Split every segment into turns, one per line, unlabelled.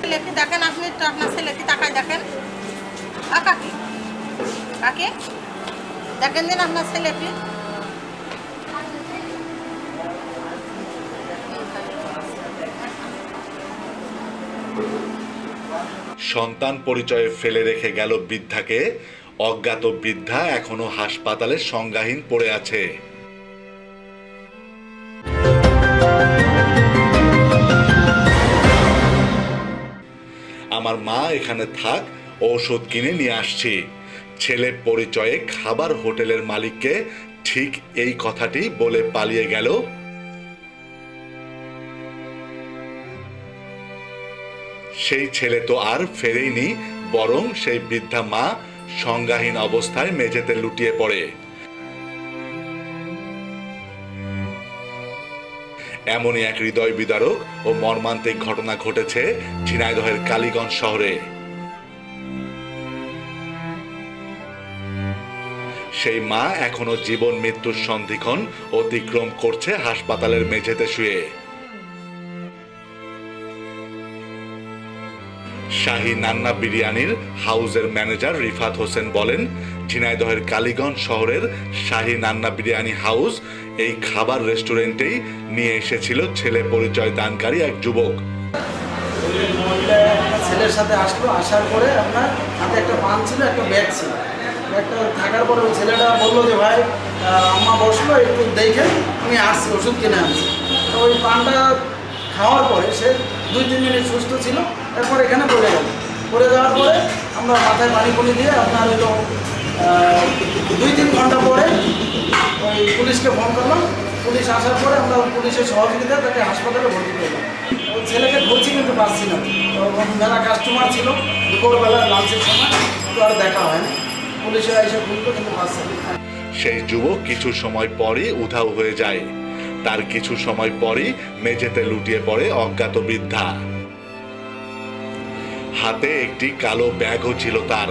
ছেলেকে দেখেন আপনি আপনার ছেলেকে তাকায় দেখেন। আ, কাকি। কাকে, দেখেন দিন আপনার ছেলেকে
সন্তান পরিচয়ে ফেলে রেখে গেল বৃদ্ধাকে। অজ্ঞাত বৃদ্ধা এখনও হাসপাতালে সংজ্ঞাহীন পড়ে আছে। আমার মা এখানে থাক, ঔষধ কিনে নিয়ে আসছি। ছেলে পরিচয়ে খাবার হোটেলের মালিককে ঠিক এই কথাটি বলে পালিয়ে গেল। সেই ছেলে তো আর ফেরেইনি, বরং সেই বৃদ্ধা মা সংজ্ঞাহীন অবস্থায় মেঝেতে লুটিয়ে পড়ে। এমনই এক হৃদয় বিদারক ও মর্মান্তিক ঘটনা ঘটেছে ঝিনাইদহের কালীগঞ্জ শহরে। সেই মা এখনও জীবন মৃত্যুর সন্ধিক্ষণ অতিক্রম করছে হাসপাতালের মেঝেতে শুয়ে। শাহী নান্না বিরিয়ানির হাউজের ম্যানেজার রিফাত হোসেন বলেন, ঝিনাইদহের কালীগঞ্জ শহরের শাহী নান্না বিরিয়ানি হাউস এই খাবার রেস্টুরেন্টেই নিয়ে এসেছিল ছেলে পরিচয় দানকারী এক যুবক।
ছেলের সাথে আসলো, আসার পরে আপনার হাতে একটা পান ছিল, একটা ব্যাগ ছিল। ব্যাগটা থাকার পরে ওই ছেলেটা বলল যে, ভাই আম্মা বসল, একটু দেখে আমি আসছি, ওষুধ কিনে আনছি। তো ওই পানটা খাওয়ার পরে সে দুই, তিন মিনিট সুস্থ ছিল, এরপর এখানে পড়ে গেল। পড়ে যাওয়ার পরে আমরা মাথায় পানি পুনি দিয়ে আপনার হলো দুই, তিন ঘণ্টা পরে পুলিশকে ফোন করলাম। পুলিশ আসার পরে আমরা পুলিশের সহযোগিতা তাকে হাসপাতালে ভর্তি করলাম ওই ছেলেকে ধরছি কিন্তু পাচ্ছি না তখন মেলা কাস্টমার ছিল, দুপুরবেলা লাঞ্চের সময় আর দেখা হয় না পুলিশে এসে খুলতো কিন্তু পাচ্ছে
সেই যুবক কিছু সময় পরই উধাও হয়ে যায়। তার কিছু সময় পরই মেঝেতে লুটিয়ে পড়ে অজ্ঞাত বৃদ্ধা। হাতে একটি কালো ব্যাগও ছিল তার।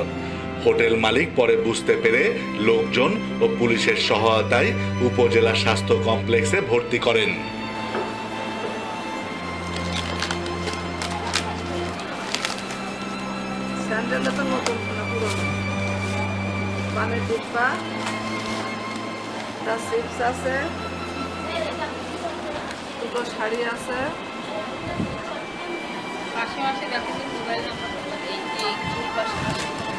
হোটেল মালিক পরে বুঝতে পেরে লোকজন ও পুলিশের সহায়তায় উপজেলা স্বাস্থ্য কমপ্লেক্সে ভর্তি করেন।
স্যান্ডেলটা তো নতুন না। পুরনো পানের ডিব্বা তার চিপস আছে দুটো শাড়ি আছে।
পাশে পাশে দেখো মোবাইল নাম্বার এই এই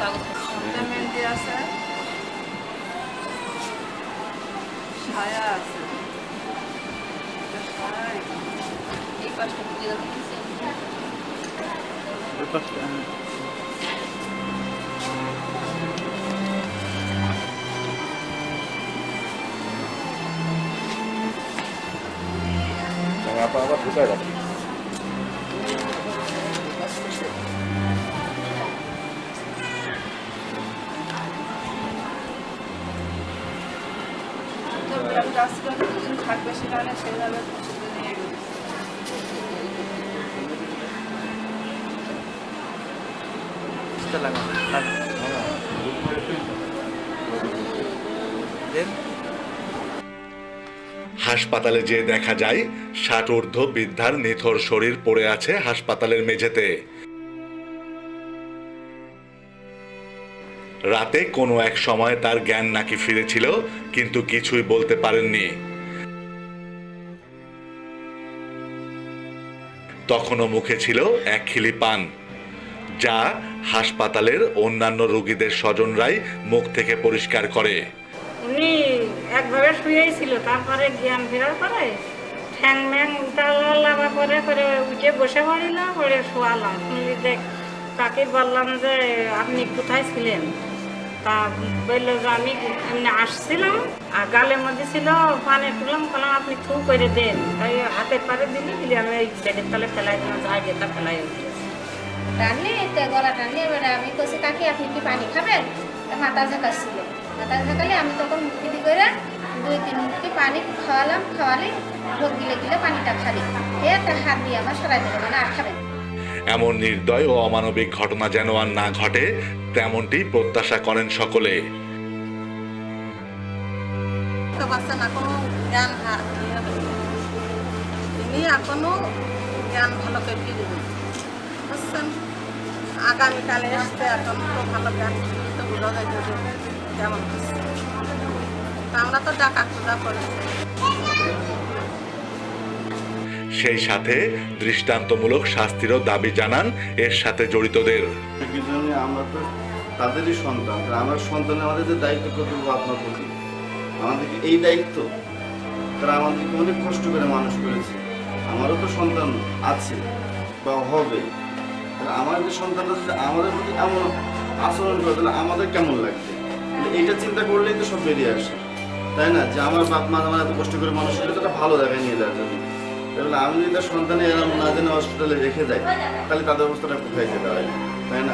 দুই পাশে কাগজ
একটা মেহেন্দি আছে ছায়া আছে একটা শাড়ি
এই পাশটা বুঝে দেখো
তো আমি থাকবে সেভাবে নিয়ে গেছি।
হাসপাতালে যেয়ে দেখা যায় ষাট ঊর্ধ্ব বৃদ্ধার নিথর শরীর পড়ে আছে হাসপাতালের মেঝেতে। রাতে কোনো এক সময় তার জ্ঞান নাকি ফিরেছিল, কিন্তু কিছুই বলতে পারেননি। তখনও মুখে ছিল এক খিলি পান, যা হাসপাতালের অন্যান্য রোগীদের স্বজনরাই মুখ থেকে পরিষ্কার করে।
উনি একভাবে শুয়েই ছিল, তারপরে জ্ঞান ফেরার পরে ঠ্যাং ম্যাং উল্টালামা করে করে উঠে বসে পড়িল পরে শোয়ালাম। তাকে বললাম যে, আপনি কোথায় ছিলেন? তা বলল যে আমি এমনি আসছিলাম, আর গালের মধ্যে ছিল পানি তুললাম বললাম, আপনি থু করে দেন। তাই হাতের পারে দিলি দিলি, আমি ওই বেডের তলে ফেলাই দিলাম যাই যেটা ফেলাই
টানলে গলা টানলে, এবারে আমি কষি কাকি, আপনি কি পানি খাবেন? তা মাথা ঝাঁকাচ্ছিল মাথা ঝাঁকালে আমি তখন মুখি করে দুই, তিন মুখি পানি খাওয়ালাম, খাওয়ালে ঢোক গিলে গিলে পানিটা খালি। খেয়ে তার হাত দিয়ে আমার সরাই দিল মানে আর খাবেন।
এমন নির্দয় ও অমানবিক ঘটনা যেন আর না ঘটে, তেমনটি প্রত্যাশা করেন সকলে।
জ্ঞান
আগামীকালে এসছে এখন তো ভালো জ্ঞান তো বোঝা যায় কেমন আমরা তো ডাকা খোঁজা করেছি।
সেই সাথে দৃষ্টান্তমূলক শাস্তিরও দাবি জানান এর সাথে জড়িতদের।
আমরা তো তাদেরই সন্তান আমার সন্তান আমাদের যে দায়িত্ব কর্তব্য আপনার প্রতি আমাদেরকে এই দায়িত্ব? তারা আমাদেরকে অনেক কষ্ট করে মানুষ করেছে। আমারও তো সন্তান আছে বা হবে। আমার যে সন্তানটা যদি আমাদের প্রতি এমন আচরণ করে, তাহলে আমাদের কেমন লাগবে? এইটা চিন্তা করলেই তো সব বেরিয়ে আসে। তাই না? যে আমার বাপ মা আমার এত কষ্ট করে মানুষ করে তো ভালো জায়গায় নিয়ে যাওয়ার জন্য তাহলে আমি যদি তার সন্তানে এরকম না জেনে হসপিটালে রেখে যাই, তাহলে তাদের অবস্থাটা কোথায় যেতে হয় তাই না?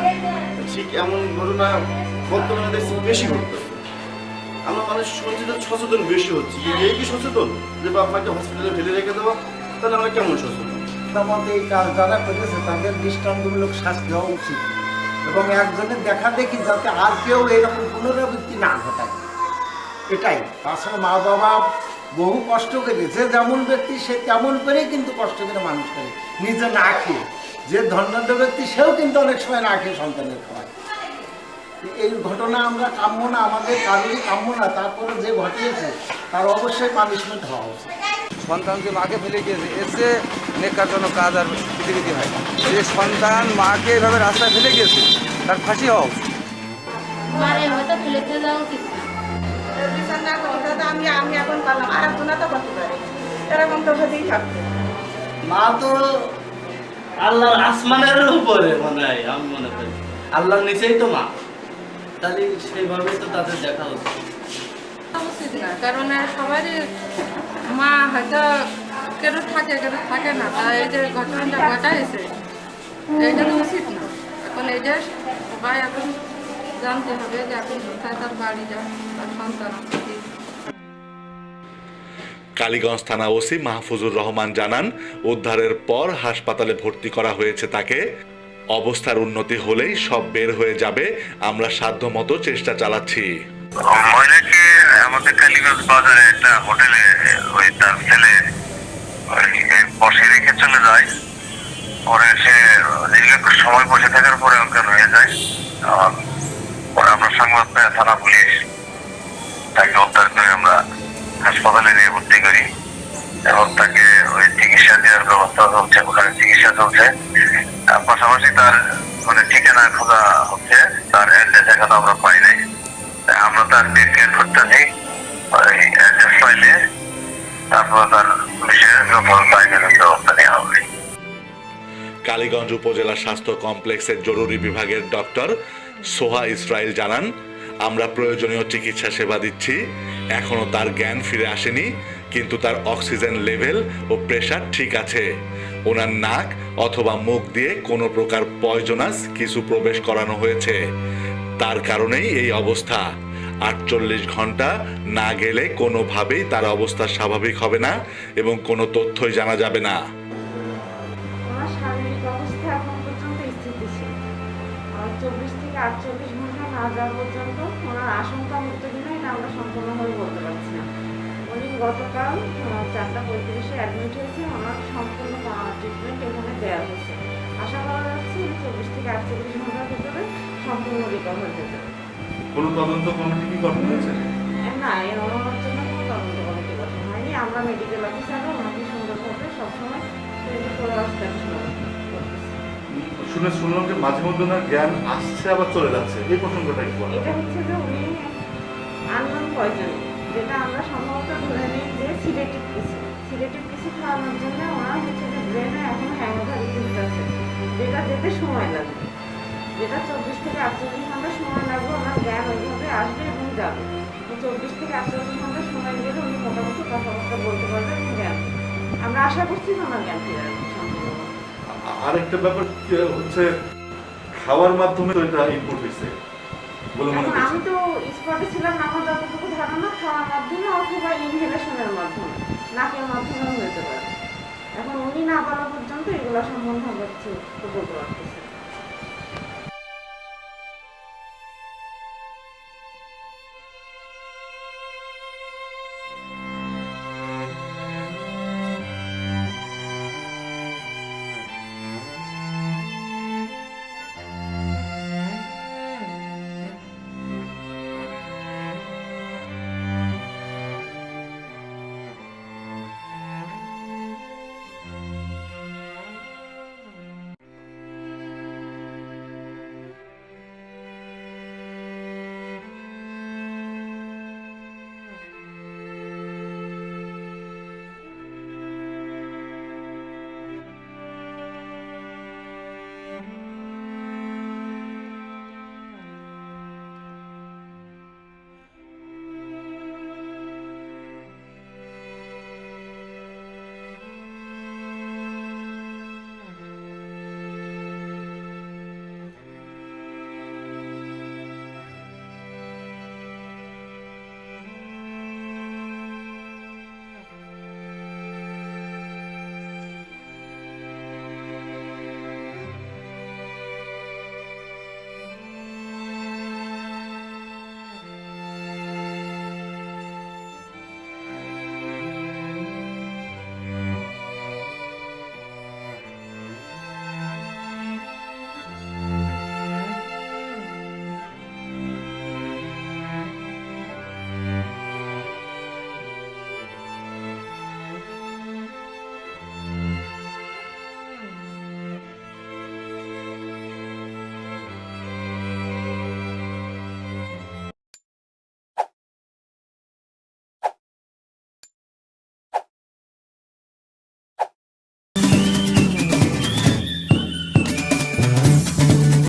ঠিক এমন ঘটনা বর্তমানে দেখছি বেশি ঘটতেছে আমরা মানুষ সচেতন সচেতন বেশি হচ্ছে। এই কি সচেতন? যে বাপ মাকে হসপিটালে ফেলে রেখে দেবো তাহলে আমরা কেমন সচেতন?
মতে এই কাজ যারা করেছে, তাদের দৃষ্টান্তমূলক শাস্তি হওয়া উচিত। এবং একজনের দেখা দেখি যাতে আর কেউ এরকম পুনরাবৃত্তি না ঘটায়। এটাই। তাছাড়া মা বাবা বহু কষ্ট করে যে যেমন ব্যক্তি সে তেমন করেই কিন্তু কষ্ট করে মানুষ করে। নিজে না খেয়ে যে ধন্যাঢ্য ব্যক্তি সেও কিন্তু অনেক সময় না খেয়ে সন্তানের খাওয়ায়। এই ঘটনা আমরা কাম্য না আমাদের কারোরই কাম্য না তারপরে যে ঘটিয়েছে তার অবশ্যই পানিশমেন্ট হওয়া উচিত।
সন্তান যে মাকে ফেলে গিয়েছে এসে নেকার জন্য কাজ আর পৃথিবীতে হয় যে সন্তান মাকে এভাবে রাস্তায় ফেলে গিয়েছে তার ফাঁসি হওয়া উচিত।
আমি আমি এখন করলাম আর একজনা তো করতে পারে এরকম তো হতেই থাকবে।
মা তো আল্লাহর আসমানের উপরে মনে হয় আমি মনে করি। আল্লাহর নিচেই তো মা। তাহলে সেইভাবে তো তাদের দেখা উচিত
উচিত না কারণ সবারই মা হয়তো কেন থাকে কেন থাকে না তা এই যে ঘটনাটা ঘটাইছে এইটা তো উচিত না। এখন এই যে সবাই এখন জানতে হবে যে এখন কোথায় তার বাড়ি যা তার সন্তান
কালীগঞ্জ থানা ওসি মাহফুজুর রহমান জানান, উদ্ধারের পর হাসপাতালে ভর্তি করা হয়েছে তাকে। অবস্থার উন্নতি হলেই সব বের হয়ে যাবে, আমরা সাধ্যমতো চেষ্টা চালাচ্ছি।
মহিলাকে আমাদের কালীগঞ্জ বাজারে একটা হোটেলে, ওই তার ছেলে বসে রেখে চলে যায়। পরে সে দীর্ঘ সময় বসে থাকার পরে অজ্ঞান হয়ে যায়। পরে আমরা সংবাদ থানা পুলিশ তাকে উদ্ধার করে আমরা হাসপাতালে নিয়ে ভর্তি করি। এবং তাকে ওই চিকিৎসা দেওয়ার ব্যবস্থা চলছে, ওখানে চিকিৎসা চলছে। পাশাপাশি তার মানে ঠিকানা খোঁজা হচ্ছে, তার অ্যাড্রেস এখনও আমরা পাই নাই। আমরা তার বিজ্ঞান করতেছি, ওই অ্যাড্রেস পাইলে তারপর তার বিষয়ে যখন ব্যবস্থা নেওয়া হবে।
কালীগঞ্জ উপজেলা স্বাস্থ্য কমপ্লেক্সের জরুরি বিভাগের ডক্টর সোহা ইসরাইল জানান, আমরা প্রয়োজনীয় চিকিৎসা সেবা দিচ্ছি। এখনও তার জ্ঞান ফিরে আসেনি, কিন্তু তার অক্সিজেন লেভেল ও প্রেশার ঠিক আছে। ওনার নাক অথবা মুখ দিয়ে কোনো প্রকার পয়জনাস কিছু প্রবেশ করানো হয়েছে। তার কারণেই এই অবস্থা। আটচল্লিশ ঘণ্টা না গেলে কোনোভাবেই তার অবস্থা স্বাভাবিক হবে না এবং কোনো তথ্যই জানা যাবে না।
আটচল্লিশ ঘণ্টা না যাওয়া পর্যন্ত ওনার আশঙ্কা মুক্ত কিনা এটা আমরা সম্পূর্ণভাবে গতকাল চারটা পঁয়ত্রিশে অ্যাডমিট হয়েছে ওনার সম্পূর্ণ ট্রিটমেন্ট এখানে দেওয়া হয়েছে। আশা করা যাচ্ছে চব্বিশ থেকে আটচল্লিশ ঘণ্টার ভিতরে সম্পূর্ণ রিকভার হয়ে যাবে।
কোনো তদন্ত কমিটি কি গঠন হয়েছে?
না ওনার জন্য কোনো তদন্ত কমিটি গঠন হয়নি। আমরা মেডিকেল অফিসাররা ওনাকে সুন্দরভাবে সবসময় টোয়েন্টি ফোর আওয়ার্স দেখাশোনা
শুনে শুনলাম যে মাঝে মধ্যে ওনার জ্ঞান আসছে আবার চলে যাচ্ছে। এই প্রসঙ্গটা বলা
এটা হচ্ছে যে উনি আননোন পয়জন যেটা আমরা সম্ভবত ধরে নিই যে সিলেটিভ কিছু সিলেটিভ কিছু খাওয়ানোর জন্য ওনার হচ্ছে যে ব্রেনে এখন ইফেক্ট আছে। যেটা যেতে সময় লাগবে যেটা চব্বিশ থেকে আটচল্লিশ ঘণ্টা সময় লাগবে, ওনার জ্ঞান ওইভাবে আসবে এবং যাবে। চব্বিশ থেকে আটচল্লিশ ঘণ্টা সময় গেলে উনি মোটামুটি কথাবার্তা বলতে পারবেন এবং জ্ঞান আমরা আশা করছি যে ওনার জ্ঞান ফিরে আসবে
আরেকটা ব্যাপার হচ্ছে, খাওয়ার মাধ্যমে তো এটা ইনপুট হয়েছে বলে মনে করছি
আমি তো স্পটে ছিলাম না আমার যতটুকু ধারণা খাওয়ার মাধ্যমে অথবা ইনহেলেশনের মাধ্যমে নাকের মাধ্যমে হতে পারে এখন উনি না বলা পর্যন্ত এগুলো সম্বন্ধে আমরা কিছু বলতে পারতেছি না।